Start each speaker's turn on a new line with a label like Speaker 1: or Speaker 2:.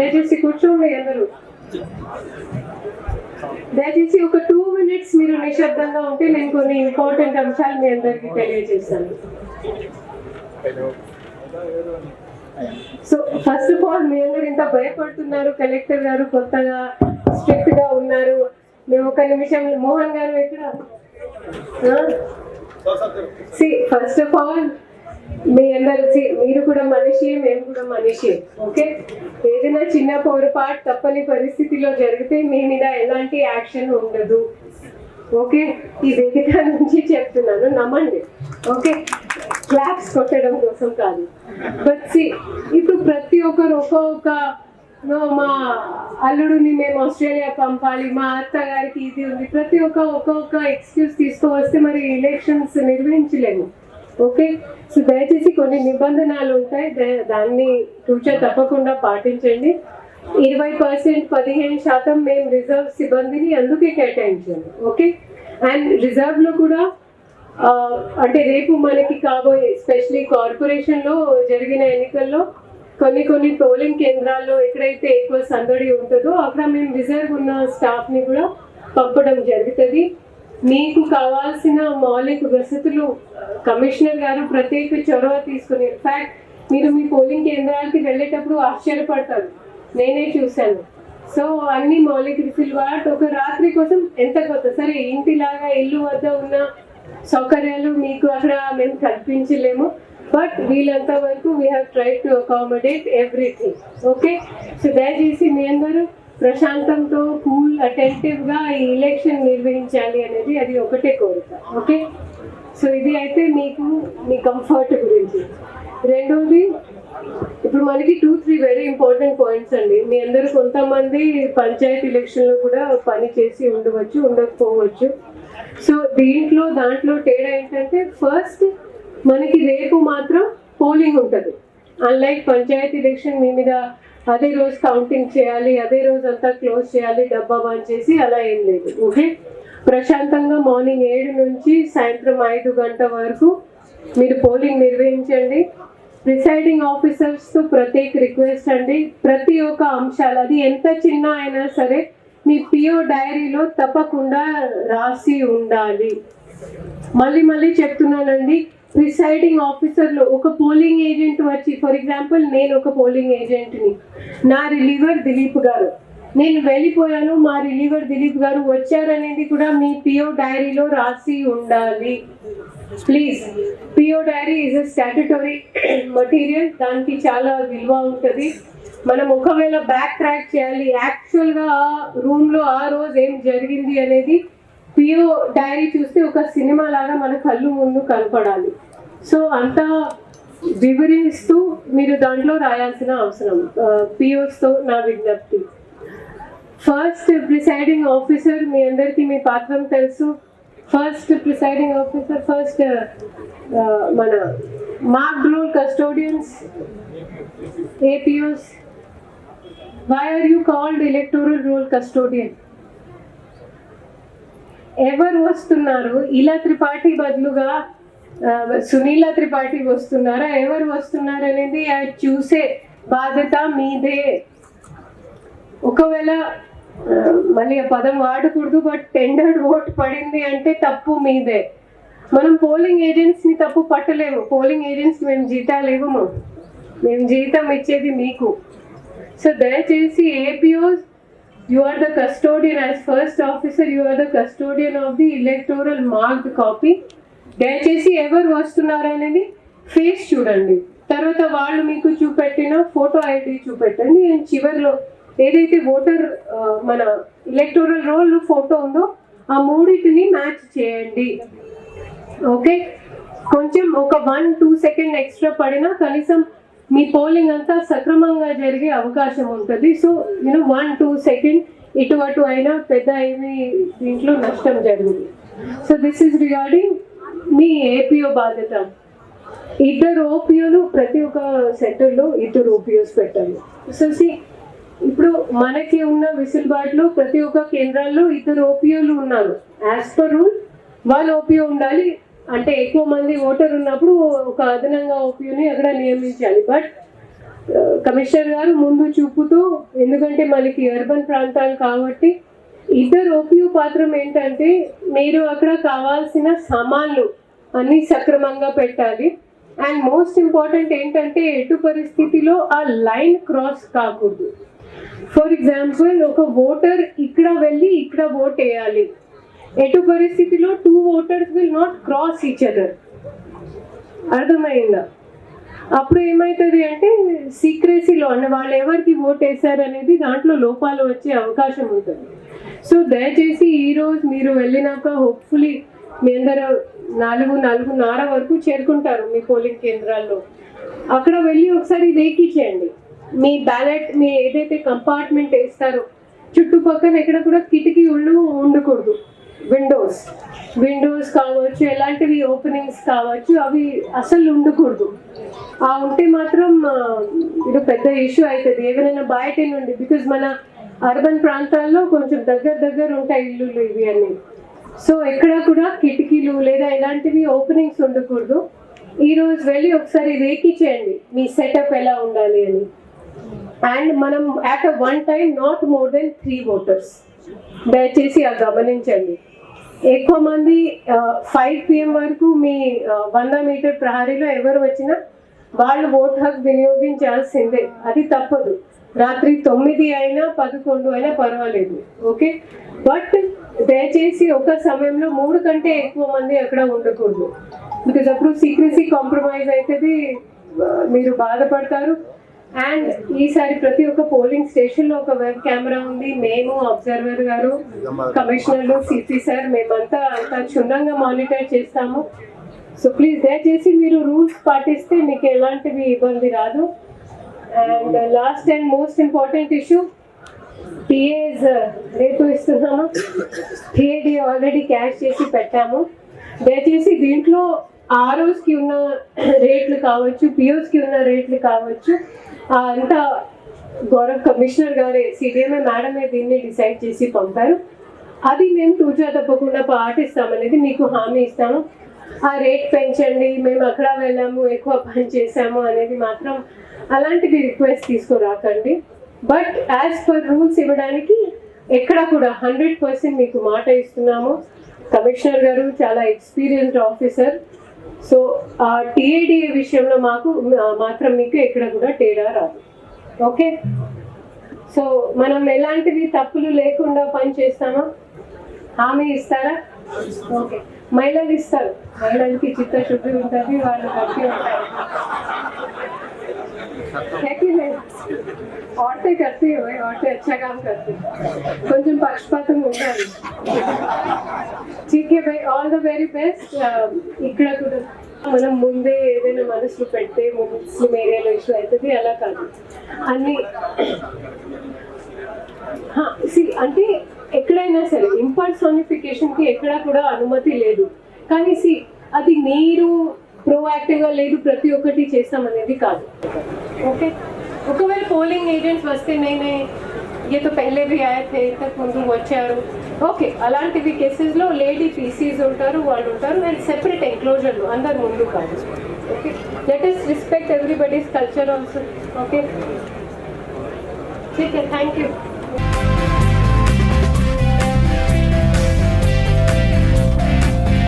Speaker 1: దయచేసి కూర్చోండి అందరూ. దయచేసి ఒక టూ మినిట్స్ మీరు నిశ్శబ్దంగా ఉంటే నేను కొన్ని ఇంపార్టెంట్ అంశాలు మీ అందరికీ తెలియజేస్తాను. సో ఫస్ట్ ఆఫ్ ఆల్ మీ అందరు ఇంత భయపడుతున్నారు కలెక్టర్ గారు కొత్తగా స్ట్రిక్ట్గా ఉన్నారు. మేము ఒక నిమిషం మోహన్ గారు ఎక్కడ? సి ఫస్ట్ ఆఫ్ ఆల్ మీ అందరు మీరు కూడా మనిషి మేము కూడా మనిషి ఓకే? ఏదైనా చిన్న పొరపాటు తప్పని పరిస్థితిలో జరిగితే మీ మీద ఎలాంటి యాక్షన్ ఉండదు ఓకే? ఈ వేదిక నుంచి చెప్తున్నాను నమ్మండి ఓకే? క్లాప్స్ కొట్టడం కోసం కాదు. బట్ సి ఇప్పుడు ప్రతి ఒక్కరు ఒక్కొక్క "నో, మా అల్లుడిని మేము ఆస్ట్రేలియా పంపాలి మా అత్తగారికి ఇది ఉంది ప్రతి ఒక్క ఒక్కొక్క ఎక్స్క్యూజ్ తీసుకువస్తే మరి ఎలక్షన్స్ నిర్వహించలేము. ఓకే. సో దయచేసి కొన్ని నిబంధనలు ఉంటాయి. దా- దాన్ని ఫ్యూచర్ తప్పకుండా పాటించండి. ఇరవై పర్సెంట్ పదిహేను శాతం మేము రిజర్వ్ సిబ్బందిని అందుకే కేటాయించాము. ఓకే? అండ్ రిజర్వ్లో కూడా అంటే రేపు మనకి కాబోయే ఎస్పెషలీ కార్పొరేషన్లో జరిగిన ఎన్నికల్లో కొన్ని కొన్ని పోలింగ్ కేంద్రాల్లో ఎక్కడైతే ఎక్కువ సందడి ఉంటుందో అక్కడ మేము రిజర్వ్ ఉన్న స్టాఫ్ని కూడా పంపడం జరుగుతుంది. మీకు కావాల్సిన మౌలిక వసతులు కమిషనర్ గారు ప్రత్యేక చొరవ తీసుకుని ఇన్ఫాక్ట్ మీరు మీ పోలింగ్ కేంద్రాలకి వెళ్ళేటప్పుడు ఆశ్చర్యపడతారు. నేనే చూశాను. సో అన్ని మౌలిక వసతులు ఒక రాత్రి కోసం ఎంత కొత్త సరే ఇంటిలాగా ఇల్లు వద్ద ఉన్న సౌకర్యాలు మీకు అక్కడ మేము కల్పించలేము. బట్ వీళ్ళంత వరకు we have try to accommodate everything okay so దయచేసి మీ అందరూ ప్రశాంతంతో కూల్ అటెంటివ్గా ఈ ఎలక్షన్ నిర్వహించాలి అనేది అది ఒకటే కోరిక ఓకే? సో ఇది అయితే మీకు మీ కంఫర్ట్ గురించి. రెండోది ఇప్పుడు మనకి two three very important points అండి. మీ అందరూ కొంతమంది పంచాయతీ ఎలక్షన్లో కూడా పని చేసి ఉండవచ్చు ఉండకపోవచ్చు. సో దీంట్లో దాంట్లో తేడా ఏంటంటే ఫస్ట్ మనకి రేపు మాత్రం పోలింగ్ ఉంటుంది. అన్లైక్ పంచాయతీ ఎలక్షన్ మీ మీద అదే రోజు కౌంటింగ్ చేయాలి అదే రోజు అంతా క్లోజ్ చేయాలి డబ్బా బంద్ చేసి అలా ఏం లేదు. ఓకే ప్రశాంతంగా మార్నింగ్ ఏడు నుంచి సాయంత్రం ఐదు గంట వరకు మీరు పోలింగ్ నిర్వహించండి. ప్రిసైడింగ్ ఆఫీసర్స్తో ప్రత్యేక రిక్వెస్ట్ అండి. ప్రతి ఒక్క అంశాలు అది ఎంత చిన్న అయినా సరే మీ పిఓ డైరీలో తప్పకుండా రాసి ఉండాలి. మళ్ళీ మళ్ళీ చెప్తున్నానండి ప్రిసైడింగ్ ఆఫీసర్లో ఒక పోలింగ్ ఏజెంట్ వచ్చి ఫర్ ఎగ్జాంపుల్ నేను ఒక పోలింగ్ ఏజెంట్ని నా. రిలీవర్ దిలీప్ గారు. నేను వెళ్ళిపోయాను మా రిలీవర్ దిలీప్ గారు వచ్చారనేది కూడా మీ పిఓ డైరీలో రాసి ఉండాలి. Please PO diary is a statutory material దానికి చాలా విలువ ఉంటుంది. మనం ఒకవేళ బ్యాక్ ట్రాక్ చేయాలి. యాక్చువల్గా రూమ్లో ఆ రోజు ఏం జరిగింది అనేది పిఓ డైరీ చూస్తే ఒక సినిమా లాగా మన కళ్ళు ముందు కనపడాలి. సో అంతా వివరిస్తూ మీరు దాంట్లో రాయాల్సిన అవసరం. పియోస్తో నా విజ్ఞప్తి. ఫస్ట్ ప్రిసైడింగ్ ఆఫీసర్ మీ అందరికీ మీ పాత్రం తెలుసు. ఫస్ట్ ప్రిసైడింగ్ ఆఫీసర్ ఫస్ట్ మన mark roll custodians APOs why are you called electoral roll custodian ఎవరు వస్తున్నారు? ఇలా త్రిపాఠి బదులుగా సునీల త్రిపాఠి వస్తున్నారా? ఎవరు వస్తున్నారు అనేది అది చూసే బాధ్యత మీదే. ఒకవేళ మళ్ళీ ఆ పదం వాడకూడదు బట్ టెండర్డ్ ఓట్ పడింది అంటే తప్పు మీదే. మనం పోలింగ్ ఏజెంట్స్ని తప్పు పట్టలేము. పోలింగ్ ఏజెంట్స్ మేము జీతాలు ఇవ్వము. మేము జీతం ఇచ్చేది మీకు. సో దయచేసి APOs you are the custodian as first officer you are the custodian of the electoral marked copy దయచేసి ఎవరు వస్తున్నారు అనేది ఫేస్ చూడండి. తర్వాత వాళ్ళు మీకు చూపెట్టిన ఫోటో ఐడి చూపెట్టండి. అండ్ చివరిలో ఏదైతే ఓటర్ మన ఎలక్టోరల్ రోల్ ఫోటో ఉందో ఆ మూడింటిని మ్యాచ్ చేయండి. ఓకే కొంచెం ఒక వన్ టూ సెకండ్ ఎక్స్ట్రా పడినా కనీసం మీ పోలింగ్ అంతా సక్రమంగా జరిగే అవకాశం ఉంటుంది. So you know one two second ఇటు అటు అయినా పెద్ద ఏమి దీంట్లో నష్టం జరిగింది. సో దిస్ ఈస్ రిగార్డింగ్ మీ ఏపీఓ బాధ్యత. ఇద్దరు ఓపీఓలు ప్రతి ఒక్క సెంటర్లో ఇద్దరు ఓపీఓస్ పెట్టాలి. సో సి ఇప్పుడు మనకి ఉన్న విసులుబాటులో ప్రతి ఒక్క కేంద్రాల్లో ఇద్దరు ఓపీఓలు ఉన్నారు. As per rule one OPO ఉండాలి అంటే ఎక్కువ మంది ఓటర్ ఉన్నప్పుడు ఒక అదనంగా ఓపీని అక్కడ నియమించాలి. బట్ కమిషనర్ గారు ముందు చూపుతూ ఎందుకంటే మనకి అర్బన్ ప్రాంతాలు కాబట్టి ఇద్దరు ఓపీయూ పాత్రం ఏంటంటే మీరు అక్కడ కావాల్సిన సామాన్లు అన్నీ సక్రమంగా పెట్టాలి. అండ్ మోస్ట్ ఇంపార్టెంట్ ఏంటంటే ఎటు పరిస్థితిలో ఆ లైన్ క్రాస్ కాకూడదు. ఫర్ ఎగ్జాంపుల్ ఒక ఓటర్ ఇక్కడ వెళ్ళి ఇక్కడ ఓట్ వేయాలి ఎటు పరిస్థితిలో two voters will not cross each other అర్థమైందా? అప్పుడు ఏమవుతుంది అంటే సీక్రెసీలో అంటే వాళ్ళు ఎవరికి ఓట్ వేశారు అనేది దాంట్లో లోపాలు వచ్చే అవకాశం ఉంటుంది. సో దయచేసి ఈరోజు మీరు వెళ్ళినాక హోప్ఫుల్లీ మీ అందరూ నాలుగు నాలుగున్నర వరకు చేరుకుంటారు మీ పోలింగ్ కేంద్రాల్లో. అక్కడ వెళ్ళి ఒకసారి రేఖీ చేయండి మీ బ్యాలెట్ మీ ఏదైతే కంపార్ట్మెంట్ వేస్తారో చుట్టుపక్కల ఎక్కడ కూడా కిటికీ ఉళ్ళు ఉండకూడదు. విండోస్ విండోస్ కావచ్చు ఎలాంటివి ఓపెనింగ్స్ కావచ్చు అవి అసలు ఉండకూడదు. ఆ ఉంటే మాత్రం ఇది పెద్ద ఇష్యూ అవుతుంది ఏమైనా బయట నుండి బికాజ్ మన అర్బన్ ప్రాంతాల్లో కొంచెం దగ్గర దగ్గర ఉంటాయి ఇల్లులు ఇవి అన్ని. సో ఎక్కడ కూడా కిటికీలు లేదా ఎలాంటివి ఓపెనింగ్స్ ఉండకూడదు. ఈరోజు వెళ్ళి ఒకసారి రేకి చేయండి మీ సెటప్ ఎలా ఉండాలి అని. అండ్ మనం at a one time not more than three voters దయచేసి అది గమనించండి. ఎక్కువ మంది ఫైవ్ పిఎం వరకు మీ వంద మీటర్ ప్రహరీలో ఎవరు వచ్చినా వాళ్ళు ఓట్ హక్ వినియోగించాల్సిందే. అది తప్పదు. రాత్రి తొమ్మిది అయినా పదకొండు అయినా పర్వాలేదు. ఓకే? బట్ దయచేసి ఒక సమయంలో మూడు కంటే ఎక్కువ మంది అక్కడ ఉండకూడదు. బికాజ్ అప్పుడు సీక్రెసీ కాంప్రమైజ్ అవుతుంది మీరు బాధపడతారు. అండ్ ఈసారి ప్రతి ఒక్క పోలింగ్ స్టేషన్లో ఒక వెబ్ కెమెరా ఉంది. మేము అబ్జర్వర్ గారు కమిషనర్లు సిపి సార్ మేమంతా అంత క్షుణ్ణంగా మానిటర్ చేస్తాము. సో ప్లీజ్ దయచేసి మీరు రూల్స్ పాటిస్తే మీకు ఎలాంటివి ఇబ్బంది రాదు. And last and most important issue TAs రేపు ఇస్తున్నాము. టీఏడి ఆల్రెడీ క్యాష్ చేసి పెట్టాము. దయచేసి దీంట్లో ఆర్ఓస్కి ఉన్న రేట్లు కావచ్చు పిఓస్కి ఉన్న రేట్లు కావచ్చు అంతా గౌరవ కమిషనర్ గారే సిడిఎంఏ మేడమే దీన్ని డిసైడ్ చేసి పంపారు. అది మేము తూచా తప్పకుండా పాటిస్తామనేది మీకు హామీ ఇస్తాము. ఆ రేట్ పెంచండి మేము అక్కడ వెళ్ళాము ఎక్కువ పని చేసాము అనేది మాత్రం అలాంటివి రిక్వెస్ట్ తీసుకురాకండి. బట్ యాజ్ పర్ రూల్స్ ఇవ్వడానికి ఎక్కడ కూడా హండ్రెడ్ పర్సెంట్ మీకు మాట ఇస్తున్నాము. కమిషనర్ గారు చాలా ఎక్స్పీరియన్స్డ్ ఆఫీసర్. సో ఆ టీఏడిఏ విషయంలో మాకు మాత్రం మీకు ఎక్కడ కూడా తేడా రాదు. ఓకే? సో మనం ఎలాంటివి తప్పులు లేకుండా పని చేస్తామా హామీ ఇస్తారా? ఓకే. మహిళలు ఇస్తారు. మహిళలకి చిత్తశుద్ధి ఉంటుంది వాళ్ళు కట్టి ఉంటారు. औरतें करती है भाई औरतें अच्छा काम करती हैं కొంచెం పక్షపాతం ఉండాలి ठीक है भाई ఆల్ ద వెరీ బెస్ట్ ఇక్కడ కూడా మనం ముందే ఏదైనా మనసులో పెడితే ముస్లిం ఏరియాలో ఇష్యూ అవుతుంది అలా కాదు అన్ని సి అంటే ఎక్కడైనా సరే ఇంపర్సోనిఫికేషన్ కి ఎక్కడా కూడా అనుమతి లేదు కానీ సి అది మీరు ప్రోయాక్టివ్ గా లేదు ప్రతి ఒక్కటి చేస్తామనేది కాదు ఓకే ఒకవేళ పోలింగ్ ఏజెంట్స్ వస్తే నేనే ఏ తో పెళ్ళే भी आए थे ఇంతకు ముందు వచ్చారు ఓకే అలాంటివి కేసెస్ లో లేడీ పీసీస్ ఉంటారు వాళ్ళు ఉంటారు అండ్ సెపరేట్ ఎంక్లోజర్లు అందరు ముందు కాదు okay let is respect everybody's culture also okay ठीक है थैंक यू